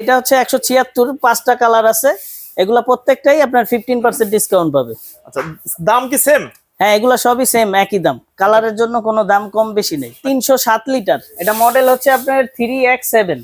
এটা হচ্ছে একশো ছিয়াত্তর পাঁচটা কালার আছে। এগুলা প্রত্যেকটাই আপনার ফিফটিন পার্সেন্ট ডিসকাউন্ট পাবে। আচ্ছা দাম কি সেম হ্যাঁ এগুলা সবই সেম একই দাম। কালারের জন্য কোনো দাম কম বেশি নেই। তিনশো সাত লিটার। এটা মডেল হচ্ছে আপনার three X seven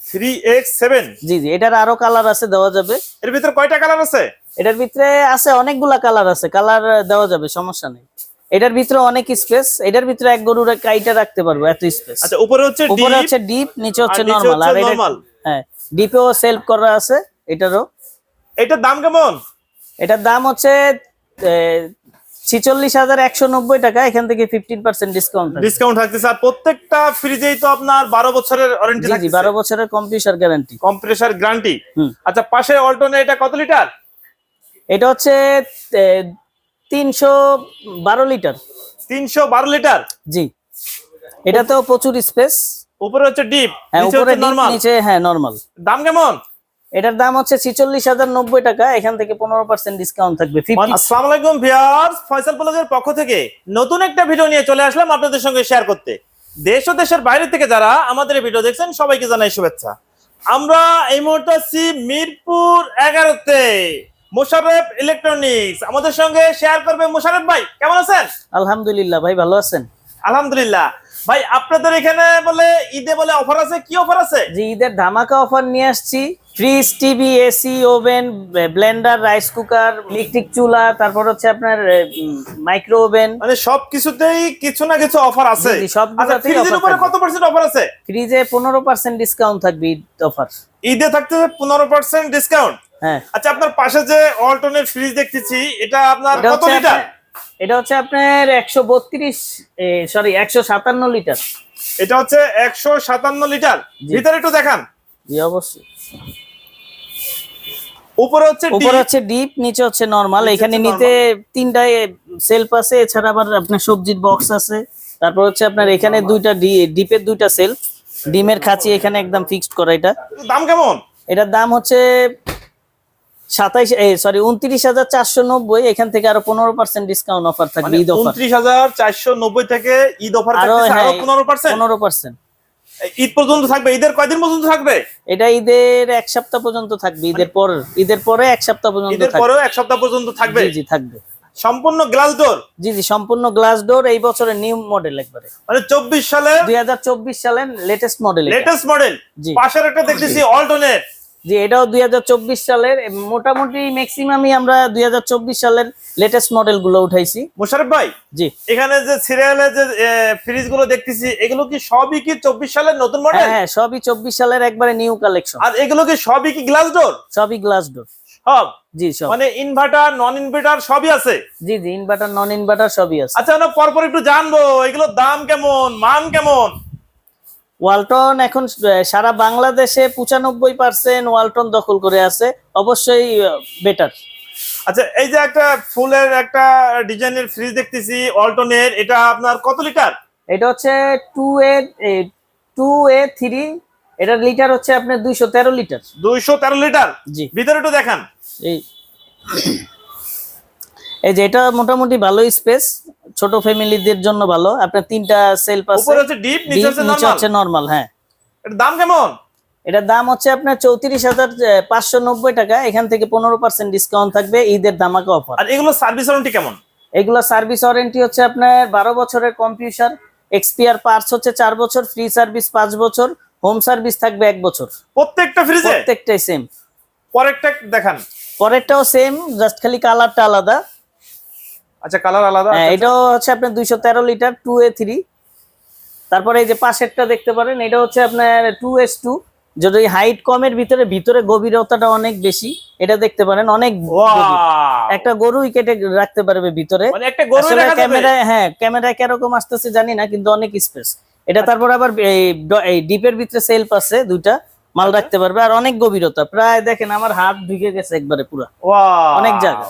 three X seven G G এটার আরও কালার আছে দেওয়া যাবে। এর ভিতরে কয়টা কালার আছে? এটার ভিতরে আছে অনেকগুলা কালার আছে। কালার দেওয়া যাবে সমস্যা নেই। এটার ভিতরে অনেক স্পেস এটার ভিতরে এক গরুর কাইটা রাখতে পারব এত স্পেস আচ্ছা উপরে হচ্ছে উপরে হচ্ছে ডিপ নিচে হচ্ছে নরমাল আর এটা। হ্যাঁ। ডিপেও সেলফ করা আছে এটারও। এটার দাম কেমন? এটার দাম হচ্ছে ছিচল্লিশ হাজার একশো নব্বই টাকা এখান থেকে ফিফটিন পার্সেন্ট ডিসকাউন্ট ডিসকাউন্ট থাকতেছে। আর প্রত্যেকটা ফ্রিজেই তো আপনার বারো বছরের ওয়ারেন্টি জি বারো বছরের কম্পিউটার গ্যারান্টি কম্প্রেসার গ্যারান্টি। আচ্ছা পাশে অল্টনে এটা কত লিটার? এটা হচ্ছে তিনশো বারো লিটার। তিনশো বারো লিটার? জি। এটাতেও প্রচুর স্পেস উপরে হচ্ছে ডিপ হ্যাঁ নিচে উপরে নরমাল নিচে হ্যাঁ নর্মাল দাম কেমন? এটার দাম হচ্ছে ছিচল্লিশ হাজার নব্বই টাকা এখান থেকে পনেরো পার্সেন্ট ডিসকাউন্ট থাকবে আসসালামু আলাইকুম ভিউয়ার্স ফয়সাল পক্ষ থেকে নতুন একটা ভিডিও নিয়ে চলে আসলাম আপনাদের সঙ্গে শেয়ার করতে। দেশ ও দেশের বাইরে থেকে যারা আমাদের এই ভিডিও দেখছেন সবাইকে জানাই শুভেচ্ছা। আমরা এই মুহূর্তে আছি মিরপুর এগারোতে মোশাররফ ইলেকট্রনিক্স আমাদের সঙ্গে শেয়ার করবে মোশাররফ ভাই কেমন আছেন? আলহামদুলিল্লাহ ভাই ভালো আছেন? আলহামদুলিল্লাহ। ভাই আপনাদের এখানে বলে ঈদে বলে অফার আছে? কি অফার আছে? যে ঈদের ধামাকা অফার নিয়ে আসছি। Fridge TV AC oven blender rice cooker electric চুলা তারপর হচ্ছে আপনার মাইক্রো ওভেন মানে সবকিছুতেই কিছু না কিছু অফার আছে। জি, জি, সবগুলোতেই আচ্ছা ফ্রিজের উপরে কত পার্সেন্ট অফার আছে? ফ্রিজে পনেরো পার্সেন্ট ডিসকাউন্ট থাকবে ঈদ অফার ঈদে থাকতে পনেরো পার্সেন্ট ডিসকাউন্ট হ্যাঁ। আচ্ছা আপনার পাশে যে অল্টনের ফ্রিজ দেখতেছি এটা আপনার কত লিটার আপনার- এটা হচ্ছে আপনার একশো বত্রিশ সরি একশো সাতান্ন লিটার। এটা হচ্ছে একশো সাতান্ন লিটার। ভিতরে একটু দেখান। জি অবশ্যই। উপরে হচ্ছে উপরে হচ্ছে ডিপ নিচে হচ্ছে নরমাল। এখানে হচ্ছে নিতে তিনটা সেলফ আছে এছাড়া আবার আপনার সবজির বক্স আছে। তারপর হচ্ছে আপনার এখানে দুইটা ডিপের দুইটা সেলফ। ডিমের খাঁচি এখানে একদম ফিক্সড করা এটা। দাম কেমন? এটার দাম হচ্ছে সাতাইশ সরি উনত্রিশ হাজার চারশো নব্বই এখান থেকে আরও পনেরো পার্সেন্ট ডিসকাউন্ট অফার থাকবে মানে ঈদ অফার উনত্রিশ হাজার চারশো নব্বই থেকে ঈদ অফার আরও হ্যাঁ পনেরো পার্সেন্ট পনেরো পার্সেন্ট ঈদ পর্যন্ত থাকবে? ঈদের কয়দিন পর্যন্ত থাকবে? এটা ঈদের এক সপ্তাহ পর্যন্ত থাকবে ঈদের পর ঈদের পরে এক সপ্তাহ পর্যন্ত ঈদের পরেও এক সপ্তাহ পর্যন্ত থাকবে? জি থাকবে। সম্পূর্ণ গ্লাস ডোর জি জি সম্পূর্ণ গ্লাস ডোর এই বছরের নিউ মডেল একবারে। মানে চব্বিশ সালে দুই হাজার চব্বিশ সালের লেটেস্ট মডেল লেটেস্ট মডেল। পাশের একটা দেখতেছি অল্টনের জি এটাও দুই হাজার চব্বিশ সালের মোটামুটি ম্যাক্সিমামই আমরা দুই হাজার চব্বিশ সালের লেটেস্ট মডেলগুলো উঠাইছি। মোশারফ ভাই জি। এখানে যে সিরিয়ালে যে ফ্রিজগুলো দেখতেছি এগুলো কি সবই কি চব্বিশ সালের নতুন মডেল হ্যাঁ হ্যাঁ সবই চব্বিশ সালের একবারে নিউ কালেকশন আর এগুলো কি সবই কি গ্লাস ডোর সবই গ্লাস ডোর সব? জি সব। মানে ইনভার্টার নন ইনভার্টার সবই আছে? জি জি ইনভার্টার নন ইনভার্টার সবই আছে। আচ্ছা পরপর একটু জানব এগুলোর দাম কেমন মান কেমন? ওয়ালটন এখন সারা বাংলাদেশে পঁচানব্বই পার্সেন্ট ওয়ালটন দখল করে আছে। অবশ্যই বেটার আচ্ছা এই যে একটা ফুলের একটা ডিজাইনের ফ্রিজ দেখতেছি অল্টনের এটা আপনার কত লিটার? এটা হচ্ছে two A two A three এটার লিটার হচ্ছে আপনার দুইশো তেরো লিটার। দুইশো তেরো লিটার? জি। ভিতরে একটু দেখান। এই এই যে এটা মোটামুটি ভালো স্পেস ছোট ফ্যামিলিদের জন্য ভালো। আপনার তিনটা সেলফ আছে উপরে হচ্ছে ডিপ নিচে হচ্ছে নরমাল হচ্ছে নর্মাল হ্যাঁ। এটার দাম কেমন? এটার দাম হচ্ছে আপনার চৌত্রিশ হাজার পাঁচশো নব্বই টাকা। এখান থেকে পনেরো পার্সেন্ট ডিসকাউন্ট থাকবে ঈদের দামাকা অফার আর এগুলো সার্ভিস ওয়ারেন্টি কেমন? এগুলো সার্ভিস ওয়ারেন্টি হচ্ছে আপনার বারো বছরের কম্পিউটার এক্সপিয়ার পার্টস হচ্ছে চার বছর ফ্রি সার্ভিস পাঁচ বছর হোম সার্ভিস থাকবে এক বছর। প্রত্যেকটা ফ্রিজে প্রত্যেকটাই সেম পরেরটা দেখান। পরেরটাও সেম জাস্ট খালি কালারটা আলাদা। আচ্ছা কালার আলাদা হ্যাঁ এটাও হচ্ছে আপনার দুইশো তেরো লিটার টু এ থ্রি তারপরে এই যে পাশেরটা দেখতে পারেন এটা হচ্ছে আপনার টু এস টু যদি হাইট কমের ভিতরে ভিতরে গভীরতাটা অনেক বেশি এটা দেখতে পারেন অনেক। একটা গরুই কেটে রাখতে পারবে ভিতরে। মানে একটা গরু আসলে দেখা যাবে? ক্যামেরায় হ্যাঁ ক্যামেরায় কীরকম আসতেছে জানি না কিন্তু অনেক স্পেস এটা তারপর আবার এই ডিপের ভিতরে সেলফ আছে দুইটা মাল আচ্ছা। রাখতে পারবে আর অনেক গভীরতা। প্রায় দেখেন আমার হাত ঢুকে গেছে একবারে পুরো! অনেক জায়গা।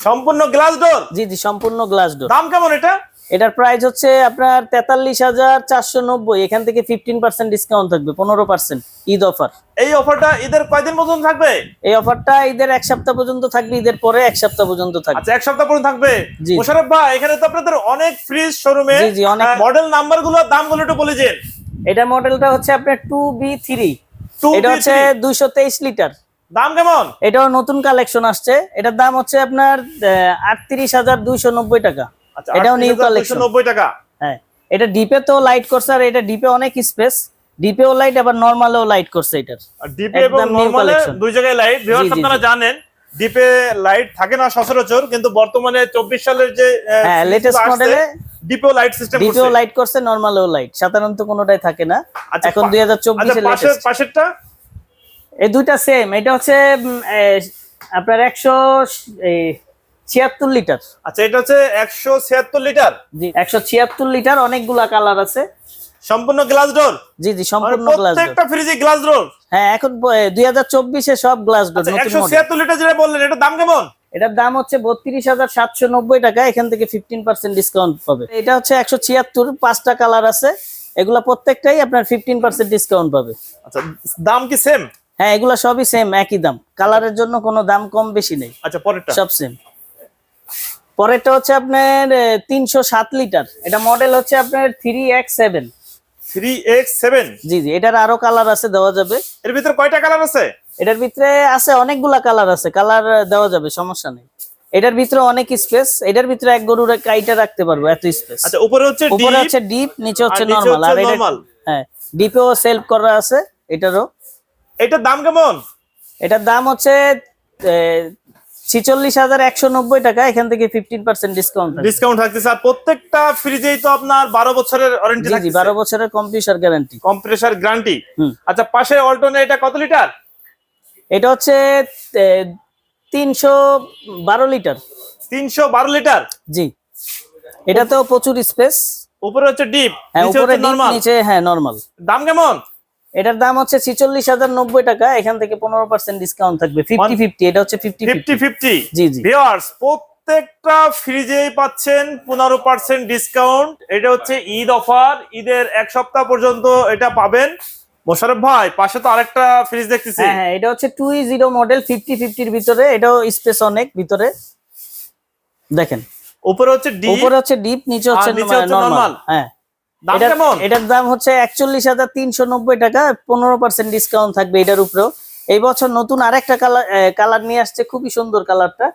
সম্পূর্ণ গ্লাস ডোর জি জি সম্পূর্ণ গ্লাস ডোর দাম কেমন এটা? এটার প্রাইস হচ্ছে আপনার তেতাল্লিশ হাজার চারশো নব্বই। এখান থেকে ফিফটিন পার্সেন্ট ডিসকাউন্ট থাকবে পনেরো পার্সেন্ট ঈদ অফার এই অফারটা ঈদের কয়দিন পর্যন্ত থাকবে? এই অফারটা ঈদের এক সপ্তাহ পর্যন্ত থাকবে ঈদের পরে এক সপ্তাহ পর্যন্ত থাকবে। আচ্ছা এক সপ্তাহ পর্যন্ত থাকবে? জি। মোশারফ ভাই এখানে তো আপনাদের অনেক ফ্রিজ শোরুমে জি, জি, অনেক। মডেল নাম্বারগুলো দামগুলো একটু বলে দিন। এটা মডেলটা হচ্ছে আপনার টু বি থ্রি এটা হচ্ছে দুইশো তেইশ লিটার দাম কেমন? এটাও নতুন কালেকশন আসছে। এটার দাম হচ্ছে আপনার আটত্রিশ হাজার দুইশো নব্বই টাকা। আচ্ছা এটাও নিউ কালেকশন নব্বই টাকা। হ্যাঁ এটা ডিপে তো লাইট করছে আর এটা ডিপে অনেক স্পেস ডিপেও লাইট আবার নর্মালেও লাইট করছে এটার। ডিপে এবং নরমালে। দুই জায়গায় লাইট ভিউয়ার্স আপনারা জানেন ডিপে লাইট থাকে না সচরাচর কিন্তু বর্তমানে চব্বিশ সালের যে হ্যাঁ লেটেস্ট মডেলে ডিপেও লাইট সিস্টেম ডিপেও লাইট করছে। নর্মালেও লাইট সাধারণত কোনোটাই থাকে না। আচ্ছা, এখন পা- দুই হাজার আচ্ছা চব্বিশে পাশেরটা এই দুইটা সেম এটা হচ্ছে আপনার একশো ছিয়াত্তর লিটার আচ্ছা এটা হচ্ছে একশো ছিয়াত্তর লিটার জি একশো ছিয়াত্তর লিটার অনেকগুলা কালার আছে। সম্পূর্ণ গ্লাস ডোর জি জি সম্পূর্ণ গ্লাস প্রত্যেকটা ফ্রিজে গ্লাস ডোর হ্যাঁ এখন সব গ্লাস ডোর আচ্ছা নতুন লিটার যেটা বললেন এটা দাম কেমন? এটার দাম হচ্ছে বত্রিশ হাজার সাতশো নব্বই টাকা এখান থেকে ফিফটিন পার্সেন্ট ডিসকাউন্ট পাবে। এটা হচ্ছে একশো ছিয়াত্তর পাঁচটা কালার আছে। এগুলা প্রত্যেকটাই আপনার ফিফটিন পার্সেন্ট ডিসকাউন্ট পাবে। আচ্ছা দাম কি সেম হ্যাঁ এগুলা সবই সেম একই দাম। কালারের জন্য কোনো দাম কম বেশি নেই। আচ্ছা পরেরটা? সব সেম পরেরটা হচ্ছে আপনার তিনশো সাত লিটার। এটা মডেল হচ্ছে আপনার three X seven three X seven G G এটার আরও কালার আছে দেওয়া যাবে। এর ভিতরে কয়টা কালার আছে? এটার ভিতরে আছে অনেকগুলা কালার আছে কালার দেওয়া যাবে সমস্যা নেই। এটার ভিতরে অনেক স্পেস এটার ভিতরে এক গরুর কাইটা রাখতে পারব এত স্পেস আচ্ছা উপরে হচ্ছে উপরে হচ্ছে ডিপ নিচে হচ্ছে নরমাল আর এটা। হ্যাঁ ডিপেও সেলফ করা আছে এটারও। এটার দাম কেমন? এটার দাম হচ্ছে ছিচল্লিশ হাজার একশো নব্বই টাকা এখান থেকে ফিফটিন পার্সেন্ট ডিসকাউন্ট ডিসকাউন্ট থাকতেছে। আর প্রত্যেকটা ফ্রিজেই তো আপনার বারো বছরের ওয়ারেন্টি জি বারো বছরের কম্পিউটার গ্যারান্টি কম্প্রেসার গ্যারান্টি আচ্ছা পাশে অল্টনে এটা কত লিটার এটা হচ্ছে তিনশো বারো লিটার তিনশো বারো লিটার জি। এটাতেও প্রচুর স্পেস উপরে হচ্ছে ডিপ হ্যাঁ উপরে নরমাল নিচে হ্যাঁ নর্মাল দাম কেমন? এটার দাম হচ্ছে ছিচল্লিশ হাজার নব্বই টাকা। এখান থেকে পনেরো পার্সেন্ট ডিসকাউন্ট থাকবে। ফিফটি ফিফটি এটা হচ্ছে ফিফটি ফিফটি। ফিফটি জি জি। প্রত্যেকটা ফ্রিজেই পাচ্ছেন পনেরো পার্সেন্ট ডিসকাউন্ট এটা হচ্ছে ঈদ অফার ঈদের এক সপ্তাহ পর্যন্ত এটা পাবেন। মোশারফ ভাই পাশে তো আরেকটা ফ্রিজ দেখতেছি। হ্যাঁ হ্যাঁ এটা হচ্ছে টু জিরো মডেল ফিফটি ফিফটির ভিতরে। এটাও স্পেস অনেক ভিতরে। দেখেন। উপরে হচ্ছে ডি উপরে হচ্ছে ডিপ নিচে হচ্ছে নর্মাল হ্যাঁ। এটার- দাম হচ্ছে একচল্লিশ হাজার তিনশো নব্বই টাকা পনেরো পার্সেন্ট ডিসকাউন্ট থাকবে এটার উপরেও। এই বছর নতুন আরেকটা কালার কালার নিয়ে আসছে খুবই সুন্দর কালারটা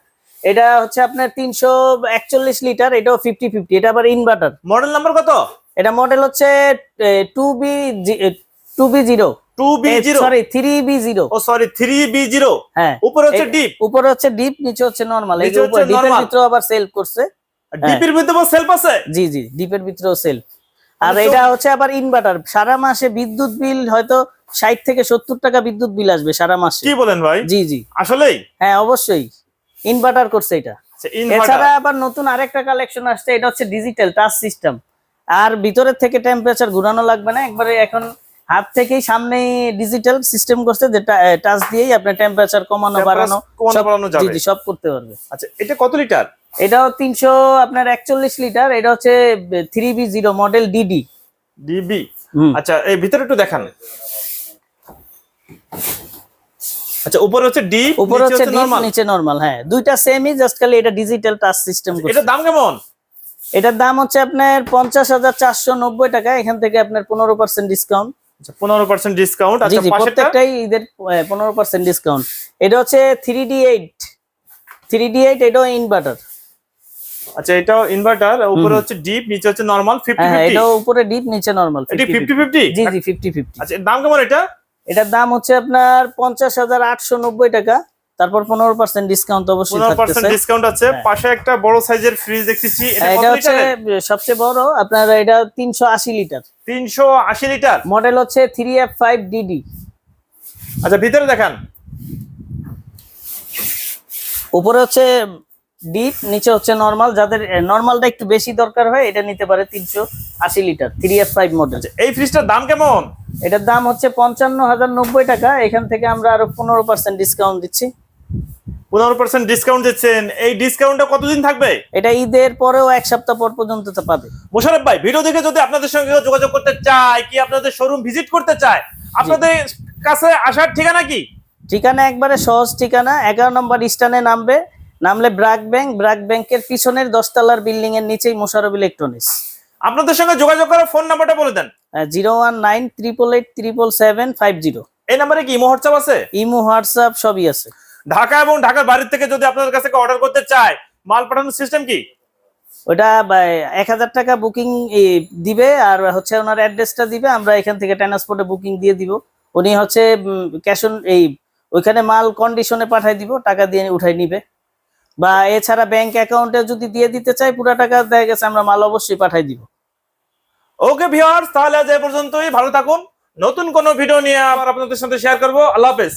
এটা হচ্ছে আপনার তিনশো একচল্লিশ লিটার এটাও ফিফটি ফিফটি এটা আবার ইনভার্টার মডেল নাম্বার কত? এটা মডেল হচ্ছে two B two B zero হ্যাঁ। উপরে হচ্ছে ডিপ উপরে হচ্ছে ডিপ নিচে হচ্ছে নর্মাল ডিপের। ভিতরে আবার সেল করছে। ডিপের মধ্যে সেলফ আছে? জি জি ডিপের ভিতরেও সেল আর এটা হচ্ছে আবার ইনভার্টার সারা মাসে বিদ্যুৎ বিল হয়তো ষাট থেকে সত্তর টাকা বিদ্যুৎ বিল আসবে সারা মাসে। কি বলেন ভাই? জি জি। আসলেই? হ্যাঁ অবশ্যই। ইনভার্টার করছে এটা। আচ্ছা, এছাড়া আবার নতুন আরেকটা কালেকশন আসছে এটা হচ্ছে ডিজিটাল টাচ সিস্টেম আর ভিতরের থেকে টেম্পারেচার ঘুরানো লাগবে না একবারে এখন হাত থেকেই সামনেই ডিজিটাল সিস্টেম করছে যেটা টাচ দিয়েই আপনার টেম্পারেচার কমানো বাড়ানো সব করতে পারবে। আচ্ছা এটা কত লিটার এটাও তিনশো আপনার একচল্লিশ লিটার এটা হচ্ছে three B zero model DD DB. আচ্ছা এই ভিতরে একটু দেখান। আচ্ছা উপরে হচ্ছে ডিপ উপরে হচ্ছে নরমাল নিচে নরমাল হ্যাঁ। দুইটা সেমই জাস্ট খালি এটা ডিজিটাল টাচ সিস্টেম এটার দাম কেমন? এটার দাম হচ্ছে আপনার পঞ্চাশ হাজার চারশো নব্বই টাকা এখান থেকে আপনার পনেরো পার্সেন্ট ডিসকাউন্ট আচ্ছা পনেরো পার্সেন্ট ডিসকাউন্ট আচ্ছা প্রত্যেকটাই ঈদের পনেরো পার্সেন্ট ডিসকাউন্ট এটা হচ্ছে three D eight three D eight এটাও ইনভার্টার আচ্ছা এটাও ইনভার্টার উপরে হচ্ছে ডিপ নিচে হচ্ছে নরমাল ফিফটি হ্যাঁ এটাও উপরে ডিপ নিচে নরমাল এটি fifty fifty G G fifty fifty আচ্ছা দাম কেমন এটা? এটার দাম হচ্ছে আপনার পঞ্চাশ হাজার আটশো নব্বই টাকা। তারপর পনেরো পার্সেন্ট ডিসকাউন্ট অবশ্যই থাকতেছে। ডিসকাউন্ট আছে। হ্যাঁ। পাশে একটা বড় সাইজের ফ্রিজ দেখতেছি। এটা হ্যাঁ, হচ্ছে সবচেয়ে বড় আপনার এটা তিনশো আশি লিটার। তিনশো আশি লিটার? মডেল হচ্ছে থ্রি এফ ফাইভ ডিডি আচ্ছা ভিতরে দেখান। উপরে হচ্ছে ডিপ নিচে হচ্ছে নর্মাল যাদের নর্মালটা একটু বেশি দরকার হয় এটা নিতে পারে তিনশো আশি litre three F five model এই ফ্রিজটার দাম কেমন? এটার দাম হচ্ছে পঞ্চান্ন হাজার নব্বই টাকা এখান থেকে আমরা আরও পনেরো পার্সেন্ট ডিসকাউন্ট দিচ্ছি। পনেরো পার্সেন্ট ডিসকাউন্ট দিচ্ছেন। এই ডিসকাউন্টটা কতদিন থাকবে? এটা ঈদের পরেও এক সপ্তাহ পর পর্যন্ত তো পাবে। মোশারফ ভাই ভিডিও দেখে যদি আপনাদের সঙ্গে যোগাযোগ করতে চায় কি আপনাদের শোরুম ভিজিট করতে চায় আপনাদের কাছে আসার ঠিকানা কি? ঠিকানা একবারে সহজ ঠিকানা এগারো নম্বর স্ট্যান্ডে নামবে নামলে ব্রাক ব্যাংক ব্রাক ব্যাংকের পিছনের দশতলার বিল্ডিং এর নিচেই মোশারফ ইলেকট্রনিক্স। আপনাদের সঙ্গে যোগাযোগ করার ফোন নাম্বারটা বলে দেন। Zero one nine triple eight triple seven five zero. এই নাম্বারে কি ইমো হোয়াটসঅ্যাপ আছে? ইমো হোয়াটসঅ্যাপ সবই আছে। ঢাকা এবং ঢাকার বাড়ির থেকে যদি আপনাদের কাছে অর্ডার করতে চায় মাল পাঠানোর সিস্টেম কি? ওটা এক হাজার টাকা বুকিং দিবে আর হচ্ছে ওনার অ্যাড্রেসটা দিবে আমরা এখান থেকে ট্রান্সপোর্টে বুকিং দিয়ে দিব। উনি হচ্ছে ক্যাশ অন এই ওইখানে মাল কন্ডিশনে পাঠাই দিব টাকা দিয়ে উঠাই নিবে। বা এছাড়া ব্যাংক অ্যাকাউন্টে যদি দিয়ে দিতে চাই, পুরো টাকা দেয়া গেছে, আমরা মাল অবশ্যই পাঠাই দিব। ওকে ভিউয়ার্স তাহলে আজ এ পর্যন্তই। ভালো থাকুন। নতুন কোনো ভিডিও নিয়ে আবার আপনাদের সাথে শেয়ার করব। আল্লাহ হাফেজ।